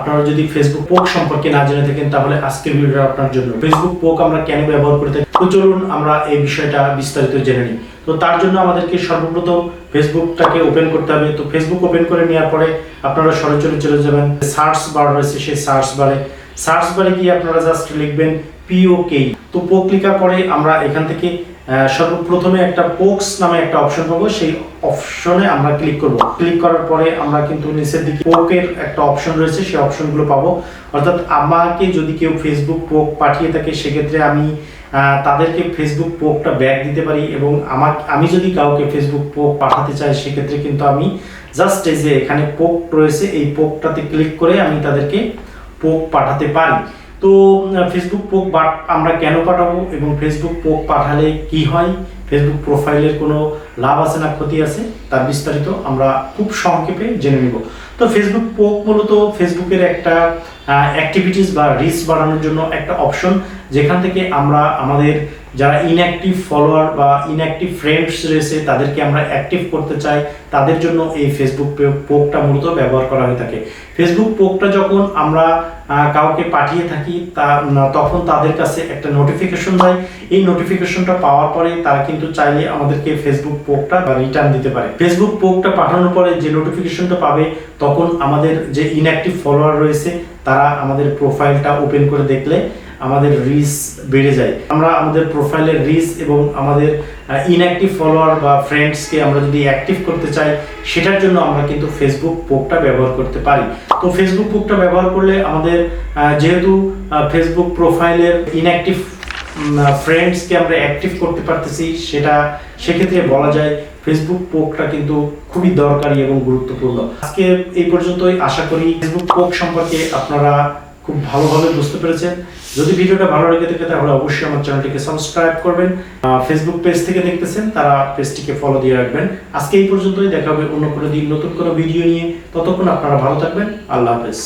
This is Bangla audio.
আপনারা যদি ফেসবুক পোক সম্পর্কে না জেনে থাকেন, তাহলে আজকের ভিডিওটা আপনার জন্য। ফেসবুক পোক আমরা কেন ব্যবহার করে থাকি? তো চলুন আমরা এই বিষয়টা বিস্তারিত জেনে নিই। তো তার জন্য আমাদেরকে সর্বপ্রথম ফেসবুকটাকে ওপেন করতে হবে। তো ফেসবুক ওপেন করে নেওয়ার পরে আপনারা সরাসরি চলে যাবেন। সার্চ বার রয়েছে, সেই সার্চ বারে সার্চ বারে গিয়ে আপনারা জাস্ট লিখবেন পিওকে তো পোক পরে আমরা এখান থেকে সর্বপ্রথমে একটা পোক্স নামে একটা অপশন পাবো। সেই অপশনে আমরা ক্লিক করব। ক্লিক করার পরে আমরা কিন্তু নিচের দিকে পোকের একটা অপশন রয়েছে, সেই অপশনগুলো পাবো। অর্থাৎ আমাকে যদি কেউ ফেসবুক পোক পাঠিয়ে থাকে, সেক্ষেত্রে আমি তাদেরকে ফেসবুক পোকটা ব্যাক দিতে পারি এবং আমার আমি যদি কাউকে ফেসবুক পোক পাঠাতে চাই, সেক্ষেত্রে কিন্তু আমি জাস্ট এই যে এখানে পোক রয়েছে, এই পোকটাতে ক্লিক করে আমি তাদেরকে পোক পাঠাতে পারি। তো ফেসবুক পোক আমরা কেন পাঠাবো এবং ফেসবুক পোক পাঠালে কি হয়? ফেসবুক প্রোফাইলের কোনো লাভ আছে না ক্ষতি আছে? তার বিস্তারিত আমরা খুব সংক্ষেপে জেনে নিব। তো ফেসবুক পোক মূলত ফেসবুকের একটা অ্যাক্টিভিটিস বা রিচ বাড়ানোর জন্য একটা অপশন যেখান থেকে আমরা আমাদের যারা ইনঅ্যাক্টিভ ফলোয়ার বা ইনঅ্যাক্টিভ ফ্রেন্ডস রয়েছে, তাদেরকে আমরা অ্যাক্টিভ করতে চাই, তাদের জন্য এই ফেসবুক পোকটা মূলত ব্যবহার করা হয়ে থাকে। ফেসবুক পোকটা যখন আমরা কাউকে পাঠিয়ে থাকি, তা তখন তাদের কাছে একটা নোটিফিকেশন যায় এই নোটিফিকেশনটা পাওয়ার পরে তারা কিন্তু চাইলে আমাদেরকে ফেসবুক পোকটা বা রিটার্ন দিতে পারে। ফেসবুক পোকটা পাঠানোর পরে যে নোটিফিকেশনটা পাবে, তখন আমাদের যে ইনঅ্যাক্টিভ ফলোয়ার রয়েছে, তারা আমাদের প্রোফাইলটা ওপেন করে দেখলে আমাদের রিচ বেড়ে যায়। আমরা আমাদের প্রোফাইলের রিচ এবং আমাদের ইনঅ্যাক্টিভ ফলোয়ার বা ফ্রেন্ডসকে আমরা যদি অ্যাক্টিভ করতে চাই, সেটার জন্য আমরা কিন্তু ফেসবুক পোকটা ব্যবহার করতে পারি। তো ফেসবুক পোকটা ব্যবহার করলে আমাদের যেহেতু ফেসবুক প্রোফাইলের ইনঅ্যাক্টিভ ফ্রেন্ডসকে আমরা অ্যাক্টিভ করতে পারতেছি, সেটা, সেক্ষেত্রে বলা যায় ফেসবুক পোকটা কিন্তু খুবই দরকারি এবং গুরুত্বপূর্ণ। আজকে এই পর্যন্তই। আশা করি ফেসবুক পোক সম্পর্কে আপনারা খুব ভালোভাবে বুঝতে পেরেছেন। যদি ভিডিওটা ভালো লেগে থাকে, তাহলে অবশ্যই আমার চ্যানেলটিকে সাবস্ক্রাইব করবেন। ফেসবুক পেজ থেকে দেখতেছেন, তারা পেজটিকে ফলো দিয়ে রাখবেন। আজকে এই পর্যন্তই, দেখা হবে অন্য কোনো দিন নতুন কোনো ভিডিও নিয়ে। ততক্ষণ আপনারা ভালো থাকবেন। আল্লাহ হাফেজ।